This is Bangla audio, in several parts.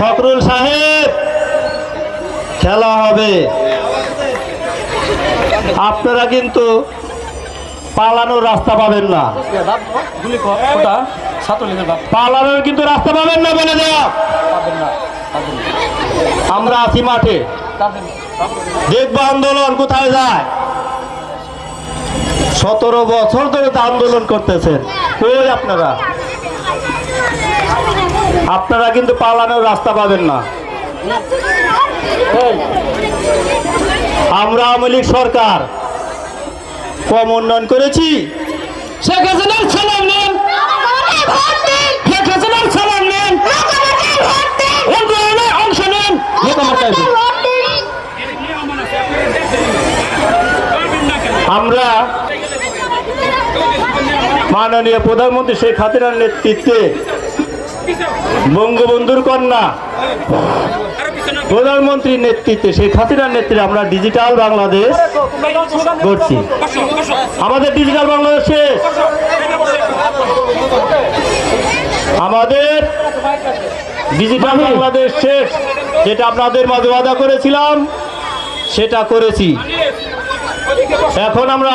ফখরুল সাহেব, খেলা হবে। আপনারা কিন্তু পালানোর রাস্তা পাবেন না। পালানোর কিন্তু রাস্তা পাবেন না, বলে দেওয়া আমরা আছি মাঠে। দেখব আন্দোলন কোথায় যায়। সতেরো বছর ধরে তো আন্দোলন করতেছেন। কই আপনারা? আপনারা কিন্তু পালানোর রাস্তা পাবেন না। আমরা আওয়ামী লীগ সরকার। কম উন্নয়ন করেছি। শেখ হাসিনার সালাম নেন। শেখ হাসিনার সালাম নেন। উন্নয়নে অংশ নেন। নেতা মার্কায় দিন। আমরা মাননীয় প্রধানমন্ত্রী শেখ হাসিনার নেতৃত্বে বঙ্গবন্ধুর কন্যা। প্রধানমন্ত্রীর নেতৃত্বে, শেখ হাসিনার নেতৃত্বে আমরা ডিজিটাল বাংলাদেশ করছি আমাদের ডিজিটাল বাংলাদেশ শেষ। আমাদের ডিজিটাল বাংলাদেশ শেষ। যেটা আপনাদের মাঝে ওয়াদা করেছিলাম, সেটা করেছি। এখন আমরা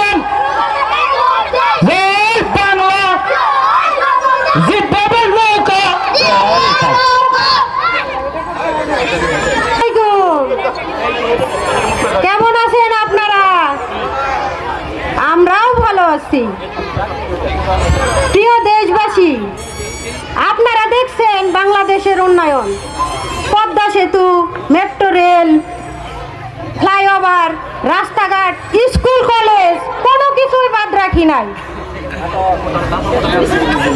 আছি। প্রিয় দেশবাসী, আপনারা দেখছেন বাংলাদেশের উন্নয়ন। পদ্মা সেতু, মেট্রো রেল, ফ্লাইওভার, রাস্তাঘাট, স্কুল, কলেজ, কোনো কিছুই বাদ রাখি নাই।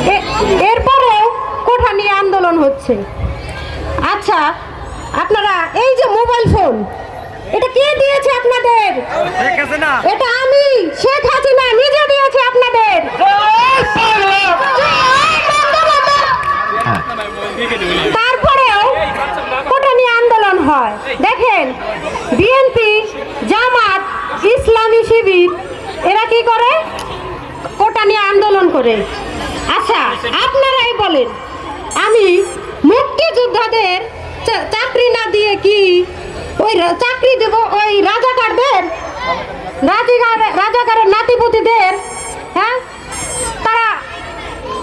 এ- এরপরেও কোঠা নিয়ে আন্দোলন হচ্ছে। আচ্ছা আপনারা এই যে মোবাইল ফোন এটা কে দিয়েছে আপনাদের? এটা আমি শেখ হাসিনা নিজে দিয়েছে আপনাদের। তারপরেও কোটা নিয়ে আন্দোলন হয়। দেখেন বিএনপি জামাত ইসলামী শিবির এরা কি করে? কোটা নিয়ে আন্দোলন করে। আচ্ছা আপনারাই বলেন আমি মুক্তিযোদ্ধাদের চাকরি না দিয়ে কি ওই চাকরি দেব ওই রাজাকারদের। রাজিকার রাজাকারের নাতিপুতিদের হ্যাঁ? তারা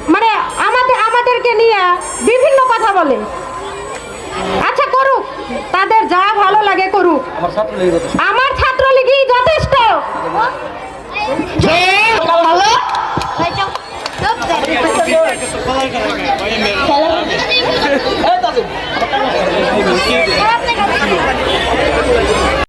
মানে আমাদের আমাদেরকে নিয়ে বিভিন্ন কথা বলে। আচ্ছা করুক। তাদের যা ভালো লাগে করুক। আমার ছাত্রলীগই যথেষ্ট। Hello.